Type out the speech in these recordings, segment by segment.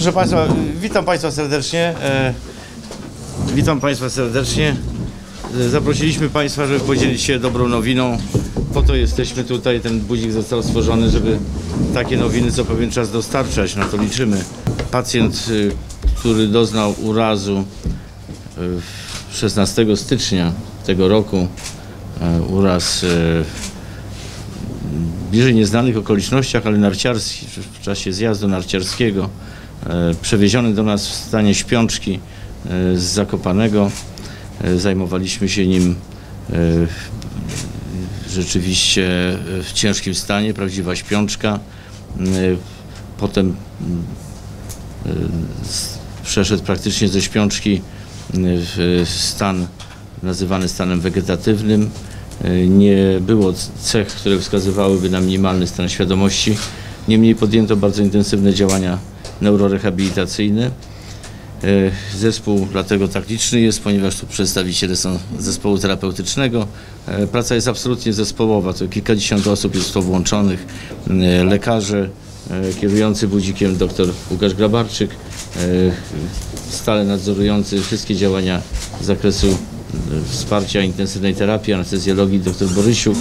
Proszę Państwa, witam Państwa serdecznie. E, witam Państwa serdecznie. E, Zaprosiliśmy Państwa, żeby podzielić się dobrą nowiną. Po to jesteśmy tutaj. Ten budzik został stworzony, żeby takie nowiny co pewien czas dostarczać. Na to liczymy. Pacjent, y, który doznał urazu y, 16 stycznia tego roku, e, uraz e, bliżej nieznanych okolicznościach, ale narciarskich, w czasie zjazdu narciarskiego, przewieziony do nas w stanie śpiączki e, z Zakopanego. E, Zajmowaliśmy się nim e, rzeczywiście e, w ciężkim stanie, prawdziwa śpiączka. E, Potem e, przeszedł praktycznie ze śpiączki e, w stan nazywany stanem wegetatywnym. E, Nie było cech, które wskazywałyby na minimalny stan świadomości. Niemniej podjęto bardzo intensywne działania neurorehabilitacyjne. E, Zespół dlatego tak liczny jest, ponieważ tu przedstawiciele są zespołu terapeutycznego. E, Praca jest absolutnie zespołowa, to kilkadziesiąt osób jest w to włączonych. E, Lekarze, kierujący budzikiem dr Łukasz Grabarczyk, stale nadzorujący wszystkie działania z zakresu wsparcia intensywnej terapii, anestezjologii dr Borysiuk,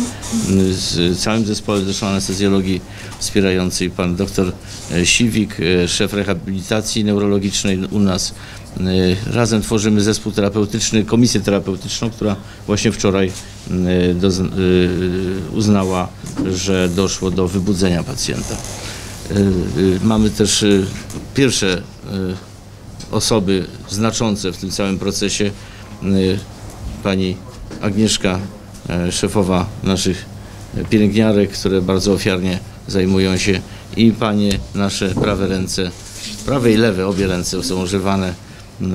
m, z całym zespołem zresztą anestezjologii wspierającej pan dr e, Siwik, szef rehabilitacji neurologicznej u nas. Razem tworzymy zespół terapeutyczny, komisję terapeutyczną, która właśnie wczoraj uznała, że doszło do wybudzenia pacjenta. Mamy też pierwsze osoby znaczące w tym całym procesie. Pani Agnieszka, e, szefowa naszych pielęgniarek, które bardzo ofiarnie zajmują się i panie nasze prawe ręce, prawe i lewe, obie ręce są używane y,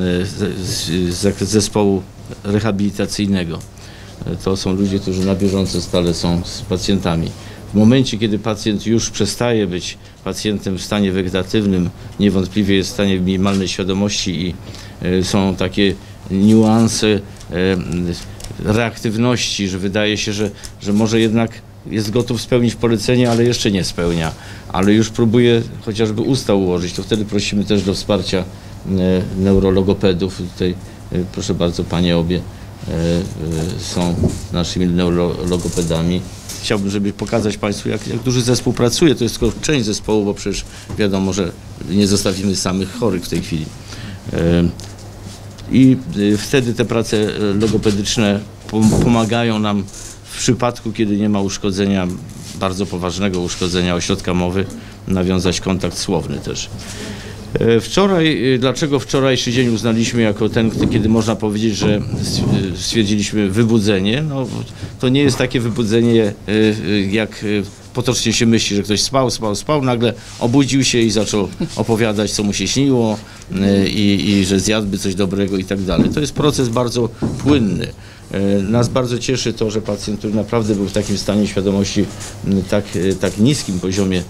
z- zespołu rehabilitacyjnego. E, To są ludzie, którzy na bieżąco stale są z pacjentami. W momencie, kiedy pacjent już przestaje być pacjentem w stanie wegetatywnym, niewątpliwie jest w stanie minimalnej świadomości i e, są takie niuanse e, reaktywności, że wydaje się, że, że może jednak jest gotów spełnić polecenie, ale jeszcze nie spełnia, ale już próbuje chociażby usta ułożyć, to wtedy prosimy też do wsparcia e, neurologopedów. Tutaj e, proszę bardzo, panie obie są naszymi neurologopedami. Chciałbym, żeby pokazać Państwu, jak, jak duży zespół pracuje. To jest tylko część zespołu, bo przecież wiadomo, że nie zostawimy samych chorych w tej chwili. I y, wtedy te prace y, logopedyczne pom- pomagają nam w przypadku, kiedy nie ma uszkodzenia, bardzo poważnego uszkodzenia ośrodka mowy, nawiązać kontakt słowny też. E, Wczoraj, y, dlaczego wczorajszy dzień uznaliśmy jako ten, kiedy można powiedzieć, że y, stwierdziliśmy wybudzenie? No, to nie jest takie wybudzenie, y, y, jak y, potocznie się myśli, że ktoś spał, spał, spał, nagle obudził się i zaczął opowiadać, co mu się śniło y, i, i że zjadłby coś dobrego i tak dalej. To jest proces bardzo płynny. E, Nas bardzo cieszy to, że pacjent, który naprawdę był w takim stanie świadomości, tak, e, tak niskim poziomie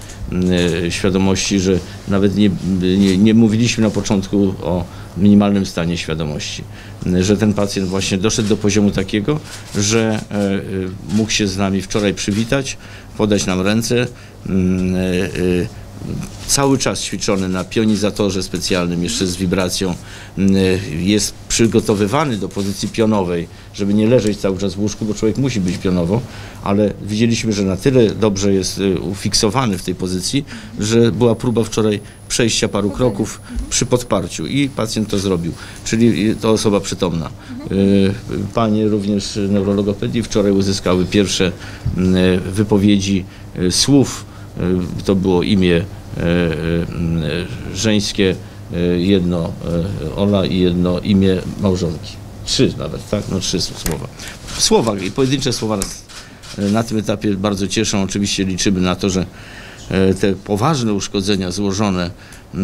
e, świadomości, że nawet nie, nie, nie mówiliśmy na początku o minimalnym stanie świadomości. Że ten pacjent właśnie doszedł do poziomu takiego, że mógł się z nami wczoraj przywitać, podać nam ręce. Cały czas ćwiczony na pionizatorze specjalnym, jeszcze z wibracją, mm, jest przygotowywany do pozycji pionowej, żeby nie leżeć cały czas w łóżku, bo człowiek musi być pionowo, ale widzieliśmy, że na tyle dobrze jest y, ufiksowany w tej pozycji, że była próba wczoraj przejścia paru kroków przy podparciu i pacjent to zrobił, czyli y, to osoba przytomna. Y, Panie również neurologopedii wczoraj uzyskały pierwsze mm, wypowiedzi y, słów Y, to było imię e, e, e, żeńskie, e, jedno e, Ola i jedno imię małżonki. Trzy nawet, tak? No trzy słowa. Słowa i pojedyncze słowa e, na tym etapie bardzo cieszą. Oczywiście liczymy na to, że e, te poważne uszkodzenia złożone, e,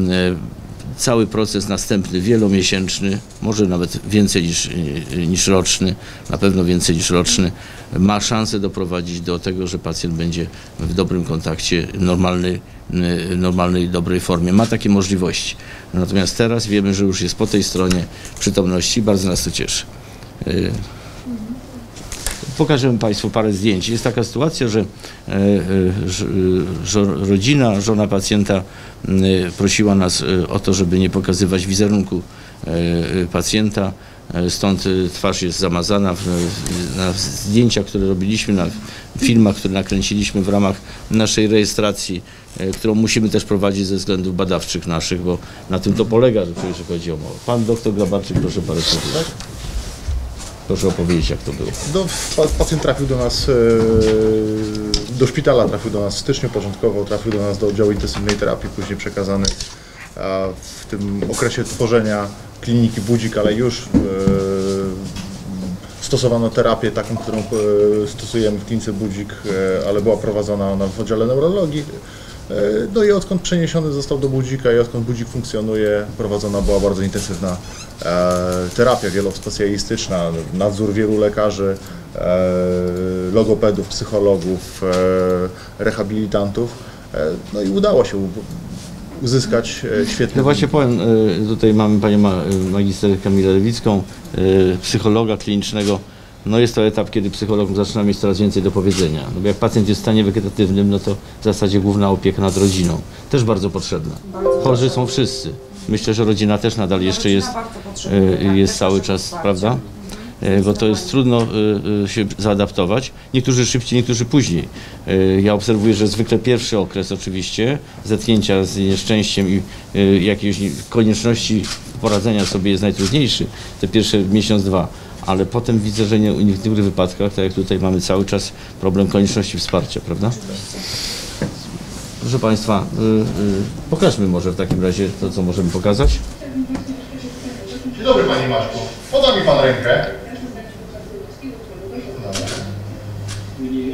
cały proces następny, wielomiesięczny, może nawet więcej niż, e, niż roczny, na pewno więcej niż roczny, ma szansę doprowadzić do tego, że pacjent będzie w dobrym kontakcie, normalnej, e, normalnej, dobrej formie. Ma takie możliwości. Natomiast teraz wiemy, że już jest po tej stronie przytomności. Bardzo nas to cieszy. E, Pokażę Państwu parę zdjęć. Jest taka sytuacja, że, e, e, że, że rodzina, żona pacjenta e, prosiła nas e, o to, żeby nie pokazywać wizerunku e, e, pacjenta. E, Stąd e, twarz jest zamazana. Na zdjęciach, które robiliśmy, na filmach, które nakręciliśmy w ramach naszej rejestracji, e, którą musimy też prowadzić ze względów badawczych naszych, bo na tym to polega, że chodzi o mowę. Pan doktor Grabarczyk, proszę słów. Proszę opowiedzieć, jak to było. No, pa- pacjent trafił do nas, e, do szpitala trafił do nas w styczniu początkowo, trafił do nas do oddziału intensywnej terapii, później przekazany w tym okresie tworzenia kliniki Budzik, ale już e, stosowano terapię taką, którą e, stosujemy w klinice Budzik, ale była prowadzona ona w oddziale neurologii. E, No i odkąd przeniesiony został do Budzika i odkąd Budzik funkcjonuje, prowadzona była bardzo intensywna e, terapia wielospecjalistyczna, nadzór wielu lekarzy, e, logopedów, psychologów, rehabilitantów. No i udało się uzyskać świetny No właśnie powiem, tutaj mamy panią ma- magister Kamilę Lewicką, psychologa klinicznego. No jest to etap, kiedy psycholog zaczyna mieć coraz więcej do powiedzenia. No bo jak pacjent jest w stanie wegetatywnym, no to w zasadzie główna opieka nad rodziną. Też bardzo potrzebna. Chorzy są wszyscy. Myślę, że rodzina też nadal jeszcze jest, y, jest cały czas, prawda? Y, Bo to jest trudno y, się zaadaptować. Niektórzy szybciej, niektórzy później. Ja obserwuję, że zwykle pierwszy okres oczywiście zetknięcia z nieszczęściem i jakiejś nie- konieczności poradzenia sobie jest najtrudniejszy. Te pierwsze miesiąc, dwa. Ale potem widzę, że nie, w niektórych wypadkach, tak jak tutaj mamy cały czas problem konieczności wsparcia, prawda? Proszę Państwa, y, y, pokażmy może w takim razie to, co możemy pokazać. Dzień dobry Panie Maczku. Poda mi Pan rękę.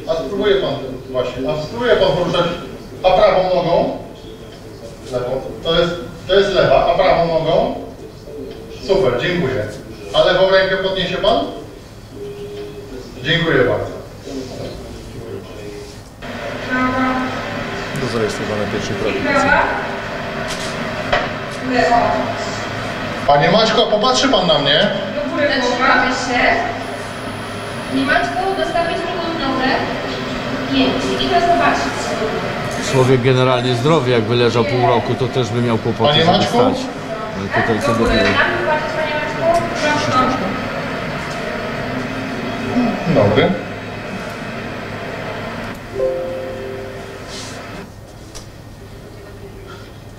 A spróbuje Pan właśnie, a spróbuje Pan poruszać a prawą nogą. Lewą. To jest, to jest lewa, a prawą nogą. Super, dziękuję. A lewą rękę podniesie Pan? Dziękuję bardzo. Do zarejestrowania pierwszych kroków. Panie Maćko, popatrzy Pan na mnie. Zatrzymamy się. Niemaczku, dostawić drugą nogę. Pięknie. I to zobaczyć. Człowiek generalnie zdrowy, jakby leżał pół roku, to też by miał kłopoty, Panie żeby Maćku? stać. Ale tutaj Do góry. Na mnie patrzeć, panie Maczku. Proszę. Dobry.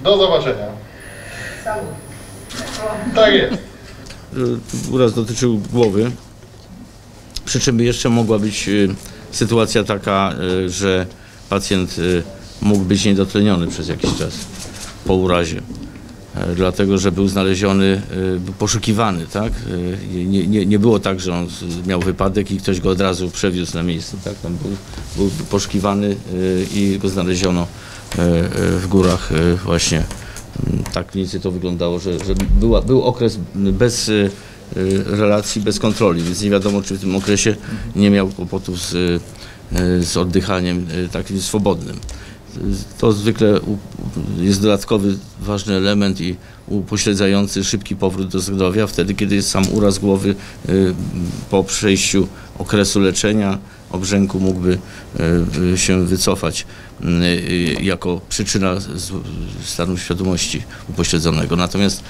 Do zobaczenia. Tak jest. Uraz dotyczył głowy. Przy czym jeszcze mogła być y, sytuacja taka, y, że pacjent mógł być niedotleniony przez jakiś czas po urazie. E, Dlatego, że był znaleziony, był poszukiwany, tak? Y, Nie, nie, nie było tak, że on miał wypadek i ktoś go od razu przewiózł na miejsce, tak? Był, był poszukiwany i go znaleziono w górach właśnie Mm, tak mniej więcej to wyglądało, że, że była, był okres bez relacji, bez kontroli, więc nie wiadomo, czy w tym okresie nie miał kłopotów z, z oddychaniem takim swobodnym. To zwykle jest dodatkowy ważny element i upośledzający szybki powrót do zdrowia, wtedy kiedy jest sam uraz głowy y, po przejściu okresu leczenia, obrzęku mógłby y, się wycofać y, jako przyczyna stanu świadomości upośledzonego. Natomiast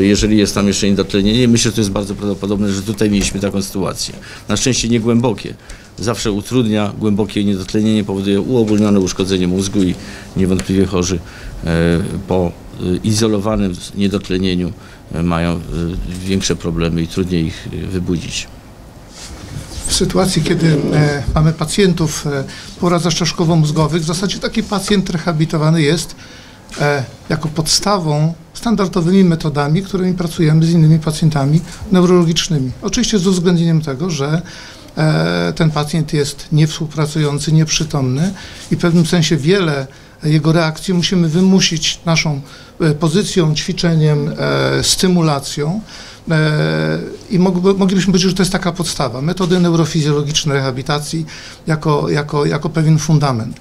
jeżeli jest tam jeszcze niedotlenienie, myślę, że to jest bardzo prawdopodobne, że tutaj mieliśmy taką sytuację. Na szczęście nie głębokie. Zawsze utrudnia głębokie niedotlenienie, powoduje uogólnione uszkodzenie mózgu i niewątpliwie chorzy y, po y, izolowanym niedotlenieniu y, mają większe problemy i trudniej ich wybudzić. w sytuacji, kiedy e, mamy pacjentów e, po urazach czaszkowo-mózgowych, w zasadzie taki pacjent rehabilitowany jest e, jako podstawą standardowymi metodami, którymi pracujemy z innymi pacjentami neurologicznymi. Oczywiście z uwzględnieniem tego, że e, ten pacjent jest niewspółpracujący, nieprzytomny i w pewnym sensie wiele jego reakcji musimy wymusić naszą e, pozycją, ćwiczeniem, e, stymulacją. E, I mogli- moglibyśmy powiedzieć, że to jest taka podstawa. Metody neurofizjologiczne rehabilitacji jako, jako, jako pewien fundament.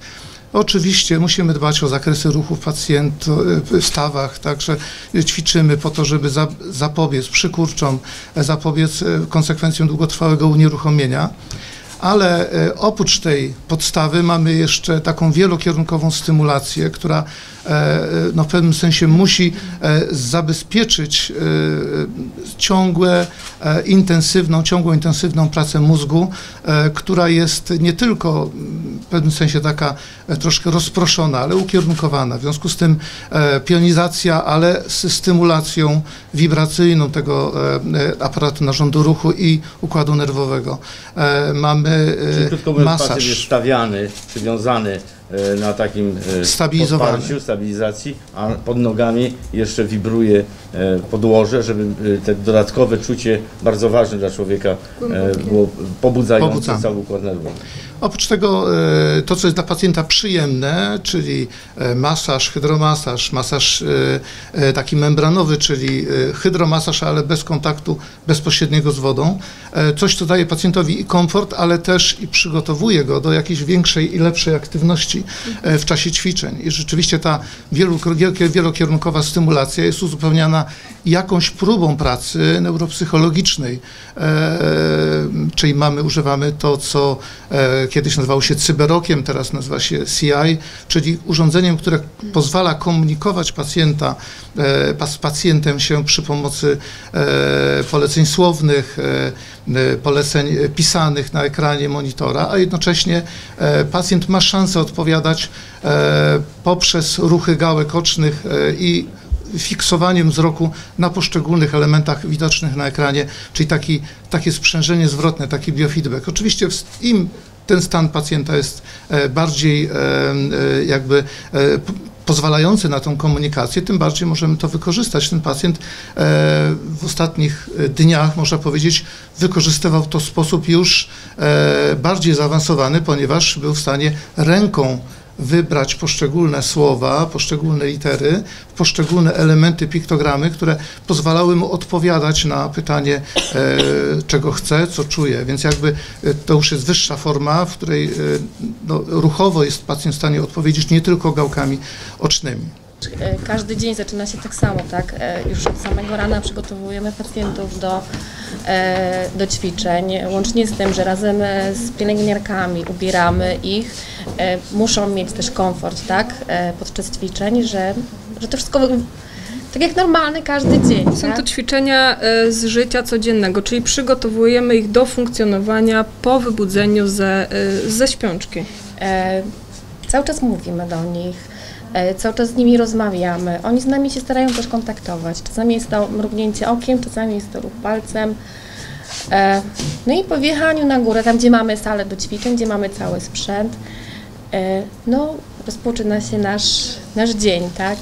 Oczywiście musimy dbać o zakresy ruchu pacjenta w stawach, także ćwiczymy po to, żeby za, zapobiec przykurczom, zapobiec e, konsekwencjom długotrwałego unieruchomienia. ale e, oprócz tej podstawy mamy jeszcze taką wielokierunkową stymulację, która no, w pewnym sensie musi e, zabezpieczyć e, ciągłe, e, intensywną, ciągłą, intensywną pracę mózgu, e, która jest nie tylko w pewnym sensie taka e, troszkę rozproszona, ale ukierunkowana. W związku z tym e, pionizacja, ale z stymulacją wibracyjną tego e, e, aparatu narządu ruchu i układu nerwowego. E, mamy Czyli e, masaż. jest stawiany, przywiązany e, na takim e, podparciu, stabilizacji, a pod nogami jeszcze wibruje e, podłoże, żeby e, te dodatkowe czucie, bardzo ważne dla człowieka, e, było pobudzające cały układ nerwowy. Oprócz tego e, to, co jest dla pacjenta przyjemne, czyli e, masaż, hydromasaż, masaż e, e, taki membranowy, czyli e, hydromasaż, ale bez kontaktu bezpośredniego z wodą. E, Coś, co daje pacjentowi i komfort, ale też i przygotowuje go do jakiejś większej i lepszej aktywności e, w czasie ćwiczeń. I rzeczywiście ta wielokierunkowa stymulacja jest uzupełniana jakąś próbą pracy neuropsychologicznej, e, czyli mamy, używamy to, co e, kiedyś nazywało się cyberokiem, teraz nazywa się CI, czyli urządzeniem, które pozwala komunikować pacjenta, pa- z pacjentem się przy pomocy poleceń słownych, poleceń pisanych na ekranie monitora, a jednocześnie pacjent ma szansę odpowiadać e, poprzez ruchy gałek ocznych e, i fiksowaniem wzroku na poszczególnych elementach widocznych na ekranie, czyli taki, takie sprzężenie zwrotne, taki biofeedback. Oczywiście im ten stan pacjenta jest e, bardziej e, e, jakby pozwalający na tą komunikację, tym bardziej możemy to wykorzystać. Ten pacjent w ostatnich dniach, można powiedzieć, wykorzystywał to w sposób już bardziej zaawansowany, ponieważ był w stanie ręką wybrać poszczególne słowa, poszczególne litery, poszczególne elementy, piktogramy, które pozwalały mu odpowiadać na pytanie, e, czego chce, co czuje. Więc jakby e, to już jest wyższa forma, w której e, no, ruchowo jest pacjent w stanie odpowiedzieć nie tylko gałkami ocznymi. E, Każdy dzień zaczyna się tak samo, tak? E, Już od samego rana przygotowujemy pacjentów do, do ćwiczeń, łącznie z tym, że razem e, z pielęgniarkami ubieramy ich. E, Muszą mieć też komfort, tak? E, Podczas ćwiczeń, że, że to wszystko tak jak normalny każdy dzień, Są tak? to ćwiczenia e, z życia codziennego, czyli przygotowujemy ich do funkcjonowania po wybudzeniu ze, e, ze śpiączki. E, Cały czas mówimy do nich, e, cały czas z nimi rozmawiamy. Oni z nami się starają też kontaktować. Czasami jest to mrugnięcie okiem, czasami jest to ruch palcem. E, No i po wjechaniu na górę, tam gdzie mamy salę do ćwiczeń, gdzie mamy cały sprzęt, e, no rozpoczyna się nasz, nasz dzień, tak?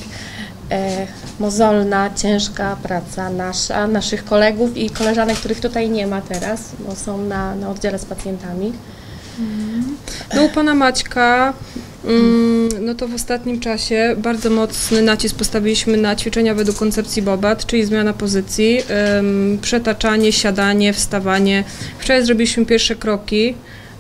E, Mozolna, ciężka praca nasza, naszych kolegów i koleżanek, których tutaj nie ma teraz, bo są na, na oddziale z pacjentami. No u pana Maćka, no to w ostatnim czasie bardzo mocny nacisk postawiliśmy na ćwiczenia według koncepcji Bobat, czyli zmiana pozycji, przetaczanie, siadanie, wstawanie. Wczoraj zrobiliśmy pierwsze kroki.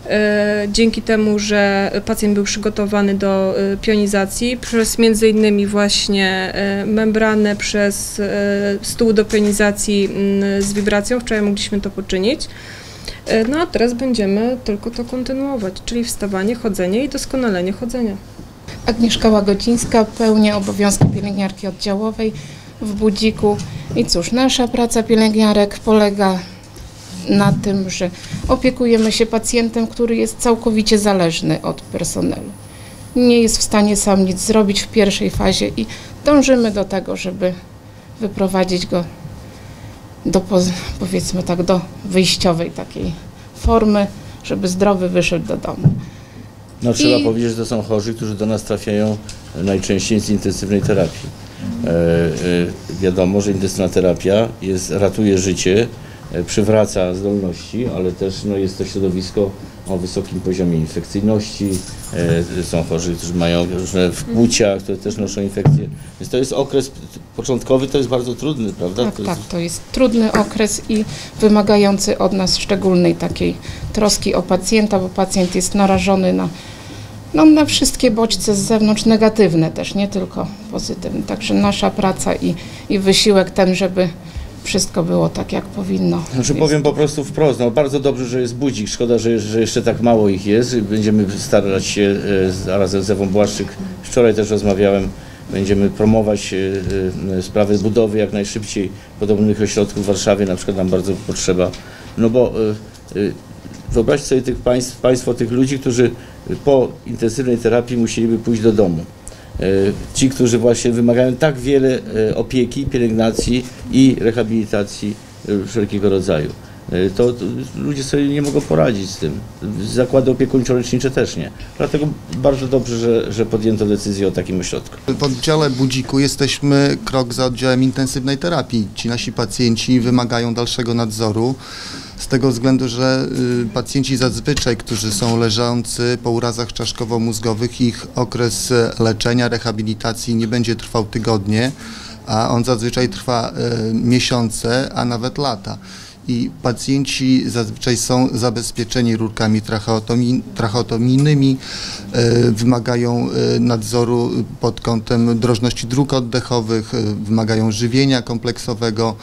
e, Dzięki temu, że pacjent był przygotowany do e, pionizacji przez między innymi właśnie e, membranę, przez stół do pionizacji mm, z wibracją. Wczoraj mogliśmy to poczynić. E, No a teraz będziemy tylko to kontynuować, czyli wstawanie, chodzenie i doskonalenie chodzenia. Agnieszka Łagodzińska, pełnię obowiązki pielęgniarki oddziałowej w Budziku. I cóż, nasza praca pielęgniarek polega na tym, że opiekujemy się pacjentem, który jest całkowicie zależny od personelu. Nie jest w stanie sam nic zrobić w pierwszej fazie i dążymy do tego, żeby wyprowadzić go do, powiedzmy tak, do wyjściowej takiej formy, żeby zdrowy wyszedł do domu. No trzeba I- powiedzieć, że to są chorzy, którzy do nas trafiają najczęściej z intensywnej terapii. E, e, wiadomo, że intensywna terapia jest, ratuje życie, e, przywraca zdolności, ale też no, jest to środowisko o wysokim poziomie infekcyjności. E, są chorzy, którzy mają różne wkłucia, które też noszą infekcje. Więc to jest okres początkowy, to jest bardzo trudny, prawda? Tak, to tak, jest, to jest trudny okres i wymagający od nas szczególnej takiej troski o pacjenta, bo pacjent jest narażony na, no, na wszystkie bodźce z zewnątrz, negatywne też, nie tylko pozytywne. Także nasza praca i, i wysiłek ten, żeby wszystko było tak, jak powinno. Znaczy powiem po prostu wprost, no bardzo dobrze, że jest budzik, szkoda, że, że jeszcze tak mało ich jest. Będziemy starać się e, z- razem z Ewą Błaszczyk, wczoraj też rozmawiałem, będziemy promować e, e, sprawy budowy jak najszybciej podobnych ośrodków w Warszawie, na przykład nam bardzo potrzeba, no bo e, e, wyobraźcie sobie tych państw, państwo tych ludzi, którzy po intensywnej terapii musieliby pójść do domu. E, Ci, którzy właśnie wymagają tak wiele e, opieki, pielęgnacji i rehabilitacji wszelkiego rodzaju. E, To, to ludzie sobie nie mogą poradzić z tym. Zakłady opiekuńczo-lecznicze też nie. Dlatego bardzo dobrze, że, że podjęto decyzję o takim ośrodku. W oddziale Budziku jesteśmy krok za oddziałem intensywnej terapii. Ci nasi pacjenci wymagają dalszego nadzoru. Z tego względu, że y, pacjenci zazwyczaj, którzy są leżący po urazach czaszkowo-mózgowych, ich okres e, leczenia, rehabilitacji nie będzie trwał tygodnie, a on zazwyczaj trwa e, miesiące, a nawet lata. I pacjenci zazwyczaj są zabezpieczeni rurkami tracheotomi, tracheotomijnymi, e, wymagają nadzoru pod kątem drożności dróg oddechowych, wymagają żywienia kompleksowego,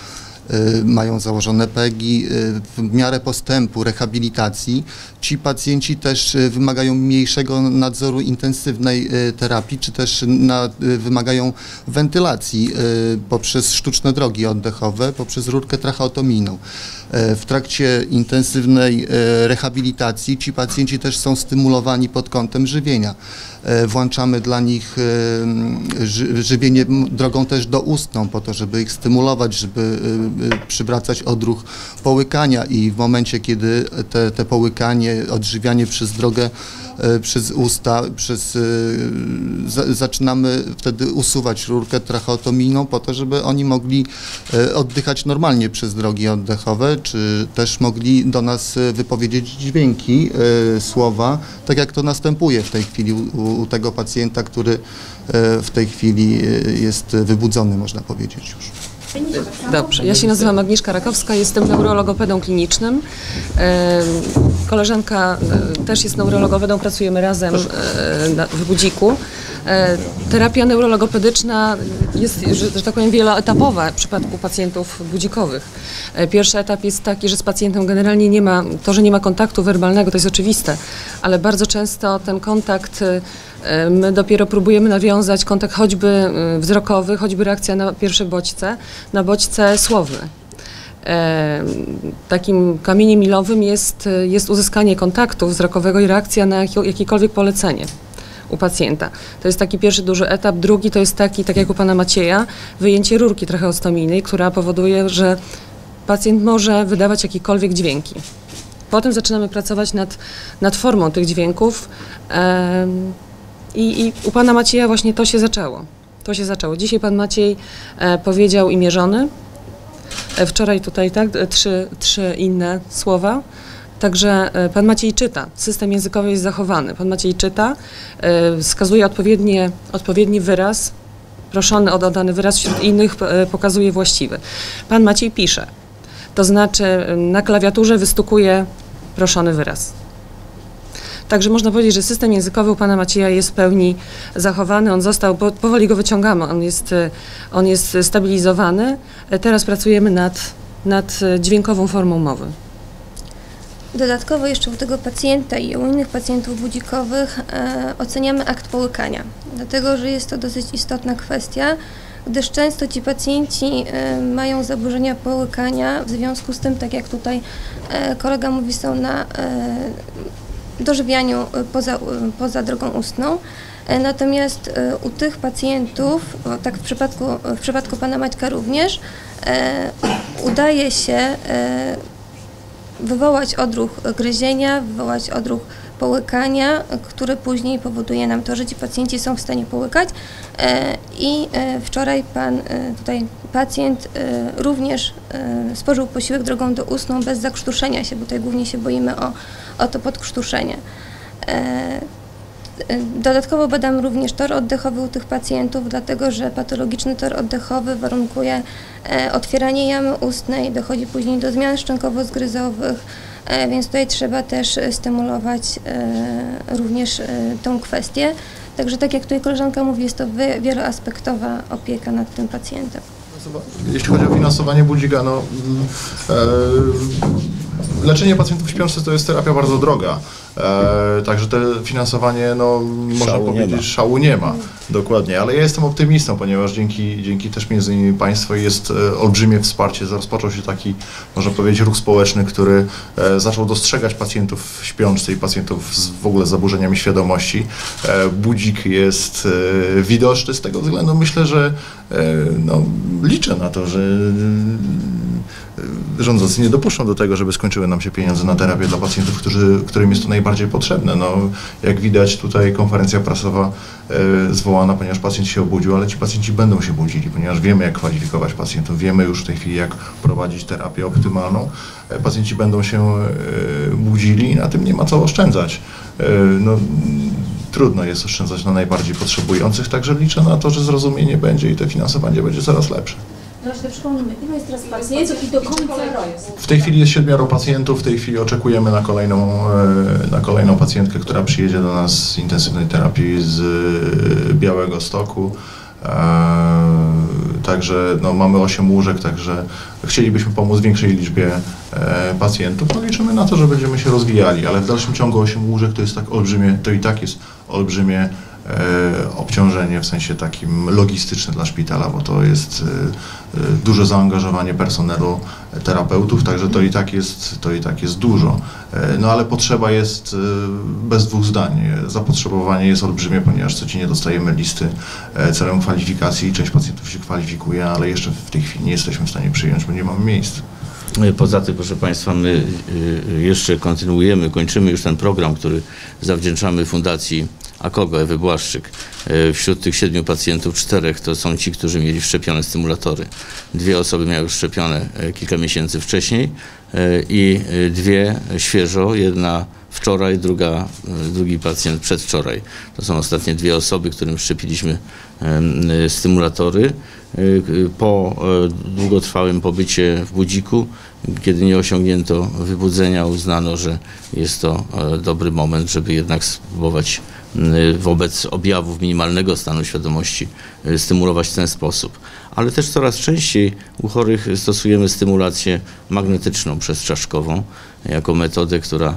mają założone PEGI. e, W miarę postępu rehabilitacji ci pacjenci też e, wymagają mniejszego nadzoru intensywnej terapii, czy też na, wymagają wentylacji poprzez sztuczne drogi oddechowe, poprzez rurkę tracheotomijną. W trakcie intensywnej rehabilitacji ci pacjenci też są stymulowani pod kątem żywienia. Włączamy dla nich ży- żywienie drogą też doustną po to, żeby ich stymulować, żeby przywracać odruch połykania i w momencie, kiedy te, te połykanie, odżywianie przez drogę e, przez usta, przez, za, zaczynamy wtedy usuwać rurkę tracheotomijną po to, żeby oni mogli oddychać normalnie przez drogi oddechowe, czy też mogli do nas wypowiedzieć dźwięki, słowa, tak jak to następuje w tej chwili u, u tego pacjenta, który w tej chwili jest wybudzony, można powiedzieć już. Dobrze, ja się nazywam Agnieszka Rakowska, jestem neurologopedą klinicznym. Koleżanka e, też jest neurologopedą, pracujemy razem e, w Budziku. E, Terapia neurologopedyczna jest, że, tak powiem, wieloetapowa w przypadku pacjentów budzikowych. Pierwszy etap jest taki, że z pacjentem generalnie nie ma, to, że nie ma kontaktu werbalnego, to jest oczywiste, ale bardzo często ten kontakt My dopiero próbujemy nawiązać kontakt choćby y, wzrokowy, choćby reakcja na pierwsze bodźce, na bodźce słowne. E, Takim kamieniem milowym jest, jest uzyskanie kontaktu wzrokowego i reakcja na jakie- jakiekolwiek polecenie u pacjenta. To jest taki pierwszy duży etap. Drugi to jest taki, tak jak u pana Macieja, wyjęcie rurki tracheostomijnej, która powoduje, że pacjent może wydawać jakiekolwiek dźwięki. Potem zaczynamy pracować nad, nad formą tych dźwięków. em, i, I u pana Macieja właśnie to się zaczęło. To się zaczęło. Dzisiaj pan Maciej e, powiedział i mierzony. E, wczoraj tutaj tak, e, trzy, trzy inne słowa. Także e, pan Maciej czyta. System językowy jest zachowany. Pan Maciej czyta, e, wskazuje odpowiednie, odpowiedni wyraz, proszony o dodany wyraz, wśród innych pokazuje właściwy. Pan Maciej pisze. To znaczy na klawiaturze wystukuje proszony wyraz. Także można powiedzieć, że system językowy u pana Macieja jest w pełni zachowany. On został, powoli go wyciągamy, on jest, e, on jest stabilizowany. E, Teraz pracujemy nad, nad e, dźwiękową formą mowy. Dodatkowo jeszcze u tego pacjenta i u innych pacjentów budzikowych e, oceniamy akt połykania, dlatego że jest to dosyć istotna kwestia, gdyż często ci pacjenci e, mają zaburzenia połykania, w związku z tym, tak jak tutaj e, kolega mówi, są na dożywianiu e, poza, e, poza drogą ustną. E, Natomiast e, u tych pacjentów, tak w przypadku, w przypadku pana Maćka również, e, udaje się e, wywołać odruch gryzienia, wywołać odruch połykania, który później powoduje nam to, że ci pacjenci są w stanie połykać. I wczoraj pan tutaj pacjent również spożył posiłek drogą doustną bez zakrztuszenia się, bo tutaj głównie się boimy o, o to podkrztuszenie. E, Dodatkowo badam również tor oddechowy u tych pacjentów, dlatego że patologiczny tor oddechowy warunkuje e, otwieranie jamy ustnej, dochodzi później do zmian szczękowo-zgryzowych, e, więc tutaj trzeba też e, stymulować e, również e, tą kwestię. Także tak jak tutaj koleżanka mówi, jest to wieloaspektowa opieka nad tym pacjentem. Jeśli chodzi o finansowanie budzika, no, mm, e, leczenie pacjentów w to jest terapia bardzo droga. E, także te finansowanie, no, można Szału nie powiedzieć, ma. szału nie ma. Dokładnie, ale ja jestem optymistą, ponieważ dzięki, dzięki też między innymi Państwu jest e, olbrzymie wsparcie. Rozpoczął się taki, można powiedzieć, ruch społeczny, który e, zaczął dostrzegać pacjentów w śpiączce i pacjentów z w ogóle z zaburzeniami świadomości. E, budzik jest e, widoczny z tego względu. Myślę, że e, no, liczę na to, że rządzący nie dopuszczą do tego, żeby skończyły nam się pieniądze na terapię dla pacjentów, którzy, którym jest to najbardziej potrzebne. No, jak widać tutaj konferencja prasowa e, zwołana, ponieważ pacjent się obudził, ale ci pacjenci będą się budzili, ponieważ wiemy jak kwalifikować pacjentów, wiemy już w tej chwili jak prowadzić terapię optymalną. E, Pacjenci będą się e, budzili i na tym nie ma co oszczędzać. No, trudno jest oszczędzać na najbardziej potrzebujących, także liczę na to, że zrozumienie będzie i to finansowanie będzie coraz lepsze. Proszę, przypomnijmy, ile jest teraz pacjentów i do końca? W tej chwili jest siedmioro pacjentów, w tej chwili oczekujemy na kolejną, e, na kolejną pacjentkę, która przyjedzie do nas z intensywnej terapii z e, Białego Stoku. E, Także no, mamy 8 łóżek, także chcielibyśmy pomóc większej liczbie pacjentów. No, liczymy na to, że będziemy się rozwijali, ale w dalszym ciągu 8 łóżek to jest tak olbrzymie, to i tak jest olbrzymie obciążenie w sensie takim logistycznym dla szpitala, bo to jest e, e, duże zaangażowanie personelu e, terapeutów, także to i tak jest, to i tak jest dużo. E, No ale potrzeba jest e, bez dwóch zdań. E, Zapotrzebowanie jest olbrzymie, ponieważ codziennie dostajemy listy e, celem kwalifikacji część pacjentów się kwalifikuje, ale jeszcze w tej chwili nie jesteśmy w stanie przyjąć, bo nie mamy miejsc. Poza tym, proszę Państwa, my jeszcze kontynuujemy, kończymy już ten program, który zawdzięczamy Fundacji Akogo, Ewy Błaszczyk. Y, Wśród tych siedmiu pacjentów czterech to są ci, którzy mieli wszczepione stymulatory. Dwie osoby miały wszczepione y, kilka miesięcy wcześniej y, i dwie świeżo, jedna wczoraj, druga, drugi pacjent przedwczoraj. To są ostatnie dwie osoby, którym szczepiliśmy stymulatory. Po e, długotrwałym pobycie w budziku, kiedy nie osiągnięto wybudzenia, uznano, że jest to e, dobry moment, żeby jednak spróbować wobec objawów minimalnego stanu świadomości y, stymulować w ten sposób. Ale też coraz częściej u chorych stosujemy stymulację magnetyczną przezczaszkową jako metodę, która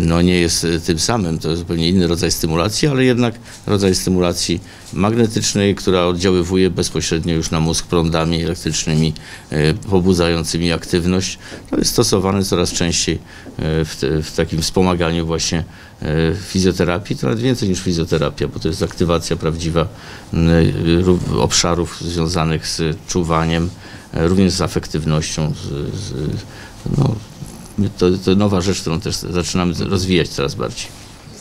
no nie jest y, tym samym, to jest zupełnie inny rodzaj stymulacji, ale jednak rodzaj stymulacji magnetycznej, która oddziaływuje bezpośrednio już na mózg prądami elektrycznymi y, pobudzającymi aktywność. To jest stosowane coraz częściej y, w, te, w takim wspomaganiu właśnie fizjoterapii, to nawet więcej niż fizjoterapia, bo to jest aktywacja prawdziwa ró- obszarów związanych z czuwaniem, również z afektywnością, z, z, no, to, to nowa rzecz, którą też zaczynamy rozwijać coraz bardziej.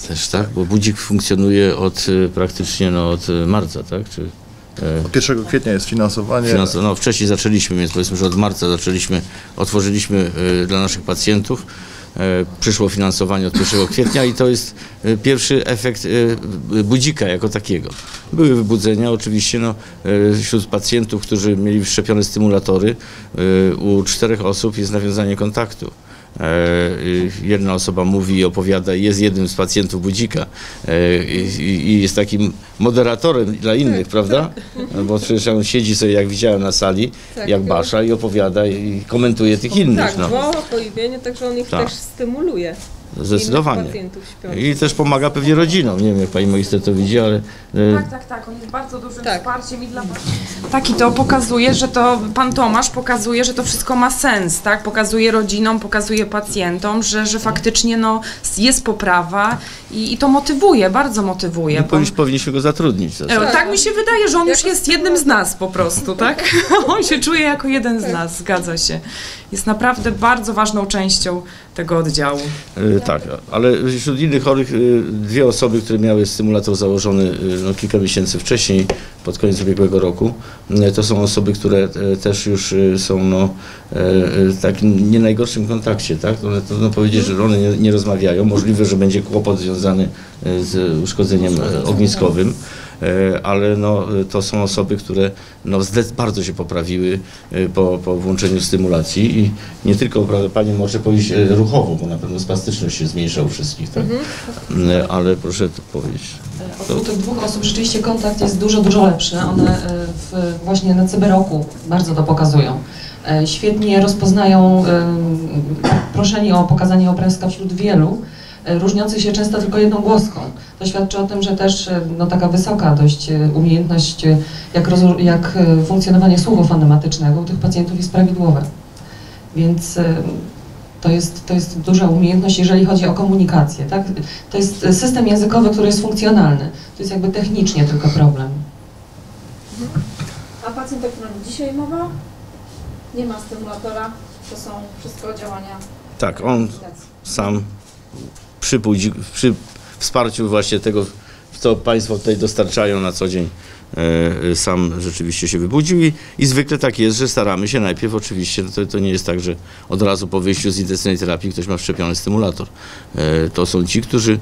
Też tak, bo budzik funkcjonuje od y, praktycznie no, od y, marca, tak? Czy, e, Od 1 kwietnia jest finansowanie. Finanse, no wcześniej zaczęliśmy, więc powiedzmy, że od marca zaczęliśmy, otworzyliśmy y, dla naszych pacjentów. E, przyszło finansowanie od 1 kwietnia i to jest pierwszy efekt budzika jako takiego. Były wybudzenia oczywiście no, wśród pacjentów, którzy mieli wszczepione stymulatory. U czterech osób jest nawiązanie kontaktu. E, Jedna osoba mówi i opowiada, jest jednym z pacjentów budzika e, i, jest takim moderatorem dla innych, prawda? No Bo przecież on siedzi sobie, jak widziałem na sali, Tak, jak no. basza i opowiada i komentuje tych innych. Tak, No. woła po imieniu, także on ich Tak. też stymuluje. Zdecydowanie. I też pomaga pewnie rodzinom. Nie wiem, jak pani magister to widzi, ale e, Tak, tak, tak. On jest bardzo dużym Tak. wsparciem i dla Tak, i to pokazuje, że to pan Tomasz pokazuje, że to wszystko ma sens, tak? Pokazuje rodzinom, pokazuje pacjentom, że, że faktycznie no, jest poprawa i, i to motywuje, bardzo motywuje. no, powinniśmy, powinniśmy go zatrudnić. E, Tak mi się wydaje, że on już jest jednym z nas po prostu, tak? On się czuje jako jeden z nas, zgadza się. Jest naprawdę bardzo ważną częścią tego oddziału. E, Tak, ale wśród innych chorych e, dwie osoby, które miały stymulator założony e, no, kilka miesięcy wcześniej, pod koniec ubiegłego roku, to są osoby, które też już są no, takim nie najgorszym kontakcie, tak? Trudno powiedzieć, że one nie, nie rozmawiają. Możliwe, że będzie kłopot związany z uszkodzeniem ogniskowym. E, ale no, to są osoby, które no, bardzo się poprawiły e, po, po włączeniu stymulacji i nie tylko, Pani może powiedzieć e, ruchowo, bo na pewno spastyczność się zmniejsza u wszystkich, tak? E, Ale proszę to powiedzieć. U tych dwóch osób rzeczywiście kontakt jest dużo, dużo lepszy. One w, właśnie na cyberoku bardzo to pokazują. Świetnie rozpoznają proszenie o pokazanie obrazka wśród wielu, różniących się często tylko jedną głoską. To świadczy o tym, że też e, no, taka wysoka dość e, umiejętność, e, jak, jak funkcjonowanie słuchu fonematycznego u tych pacjentów jest prawidłowe. Więc to jest, to jest duża umiejętność, jeżeli chodzi o komunikację. Tak? To jest system językowy, który jest funkcjonalny. To jest jakby technicznie tylko problem. A pacjent, o którym dzisiaj mowa, nie ma stymulatora, to są wszystko działania Tak, on sam przy wsparciu właśnie tego, co Państwo tutaj dostarczają na co dzień, e, sam rzeczywiście się wybudził i, i zwykle tak jest, że staramy się najpierw oczywiście, no to, to nie jest tak, że od razu po wyjściu z intensywnej terapii ktoś ma wszczepiony stymulator. E, To są ci, którzy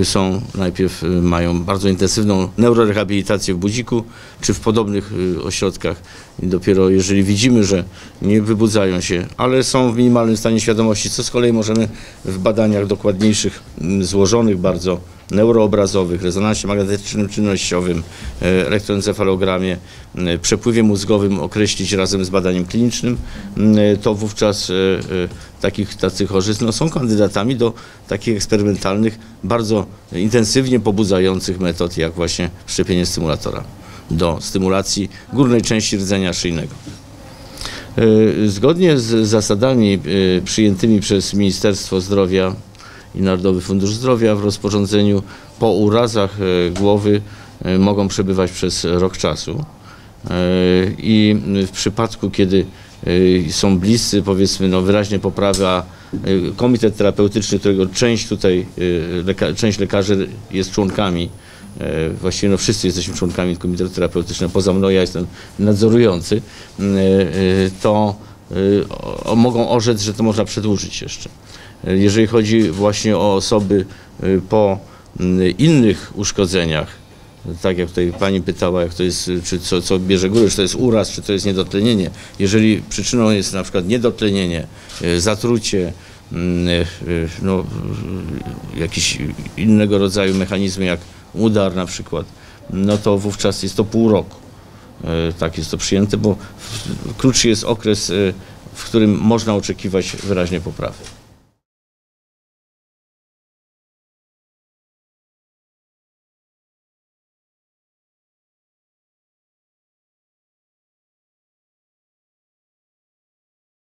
e, są najpierw e, mają bardzo intensywną neurorehabilitację w budziku czy w podobnych e, ośrodkach i dopiero jeżeli widzimy, że nie wybudzają się, ale są w minimalnym stanie świadomości, co z kolei możemy w badaniach dokładniejszych, m, złożonych bardzo, neuroobrazowych, rezonansie magnetycznym czynnościowym, e, elektroencefalogramie, m, przepływie mózgowym określić razem z badaniem klinicznym, m, to wówczas e, e, takich, tacy chorzy no, są kandydatami do takich eksperymentalnych, bardzo intensywnie pobudzających metod, jak właśnie szczepienie stymulatora do stymulacji górnej części rdzenia szyjnego. E, Zgodnie z zasadami e, przyjętymi przez Ministerstwo Zdrowia i Narodowy Fundusz Zdrowia w rozporządzeniu po urazach e, głowy mogą przebywać przez rok czasu. I w przypadku, kiedy są bliscy, powiedzmy, no wyraźnie poprawy, a komitet terapeutyczny, którego część tutaj, leka, część lekarzy jest członkami, właściwie no wszyscy jesteśmy członkami komitetu terapeutycznego, poza mną ja jestem nadzorujący, e, e, to e, o, mogą orzec, że to można przedłużyć jeszcze. E, Jeżeli chodzi właśnie o osoby e, po m, innych uszkodzeniach, tak jak tutaj pani pytała, jak to jest, czy co, co bierze górę, czy to jest uraz, czy to jest niedotlenienie. Jeżeli przyczyną jest na przykład niedotlenienie, e, zatrucie, mm, e, e, no, e, jakieś innego rodzaju mechanizmy jak udar na przykład, no to wówczas jest to pół roku. E, Tak jest to przyjęte, bo krótszy jest okres, e, w którym można oczekiwać wyraźnie poprawy.